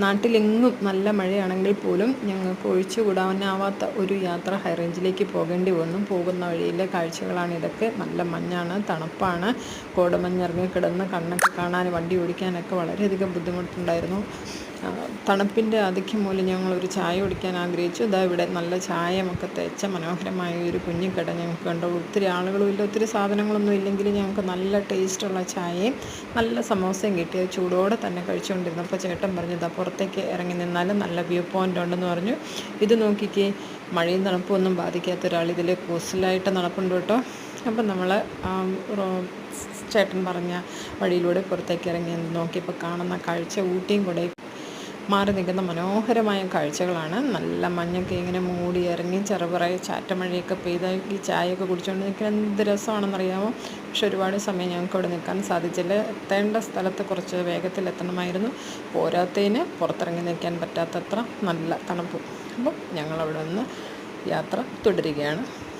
നാട്ടിലെങ്ങും നല്ല മഴയാണെങ്കിൽ പോലും ഞങ്ങൾക്ക് ഒഴിച്ചുകൂടാനാവാത്ത ഒരു യാത്ര ഹൈറേഞ്ചിലേക്ക് പോകേണ്ടി വന്നു. പോകുന്ന വഴിയിലെ കാഴ്ചകളാണ് ഇതൊക്കെ. നല്ല മഞ്ഞാണ് തണുപ്പാണ്. കോടമഞ്ഞിറങ്ങി കിടന്ന് കണ്ണൊക്കെ കാണാൻ വണ്ടി ഓടിക്കാനൊക്കെ വളരെയധികം ബുദ്ധിമുട്ടുണ്ടായിരുന്നു. തണുപ്പിന്റെ ആധിക്യം മൂലം ഞങ്ങളൊരു ചായ കുടിക്കാൻ ആഗ്രഹിച്ചു. ഇതാ ഇവിടെ നല്ല ചായമൊക്കെ തേച്ച മനോഹരമായ ഒരു കുഞ്ഞിക്കട ഞങ്ങൾക്ക് കണ്ടു. ഒത്തിരി ആളുകളും ഇല്ല ഒത്തിരി സാധനങ്ങളൊന്നും ഇല്ലെങ്കിൽ ഞങ്ങൾക്ക് നല്ല ടേസ്റ്റുള്ള ചായയും നല്ല സമോസയും കിട്ടി. അത് ചൂടോടെ തന്നെ കഴിച്ചുകൊണ്ടിരുന്നപ്പോൾ ചേട്ടൻ പറഞ്ഞു ഇതാ പുറത്തേക്ക് ഇറങ്ങി നിന്നാലും നല്ല വ്യൂ പോയിന്റ് ഉണ്ടെന്ന് പറഞ്ഞു. ഇത് നോക്കിക്കേ മഴയും തണുപ്പും ഒന്നും ബാധിക്കാത്ത ഒരാൾ ഇതിൽ കോസ്റ്റലായിട്ട് നടപ്പുണ്ട് കേട്ടോ. അപ്പം നമ്മൾ ചേട്ടൻ പറഞ്ഞ വഴിയിലൂടെ പുറത്തേക്ക് ഇറങ്ങി നോക്കിയപ്പോൾ കാണുന്ന കാഴ്ച ഊട്ടിയും കൂടെ മാറി നിൽക്കുന്ന മനോഹരമായ കാഴ്ചകളാണ്. നല്ല മഞ്ഞൊക്കെ ഇങ്ങനെ മൂടി ഇറങ്ങി ചെറുപറയെ ചാറ്റമഴയൊക്കെ പെയ്ത ഈ ചായയൊക്കെ കുടിച്ചുകൊണ്ട് നിൽക്കാൻ എന്ത് രസമാണെന്നറിയാമോ? പക്ഷെ ഒരുപാട് സമയം ഞങ്ങൾക്ക് അവിടെ നിൽക്കാൻ സാധിച്ചില്ല. എത്തേണ്ട സ്ഥലത്ത് കുറച്ച് വേഗത്തിൽ എത്തണമായിരുന്നു. പോരാത്തതിന് പുറത്തിറങ്ങി നിൽക്കാൻ പറ്റാത്തത്ര നല്ല തണുപ്പ്. അപ്പം ഞങ്ങളവിടെ നിന്ന് യാത്ര തുടരുകയാണ്.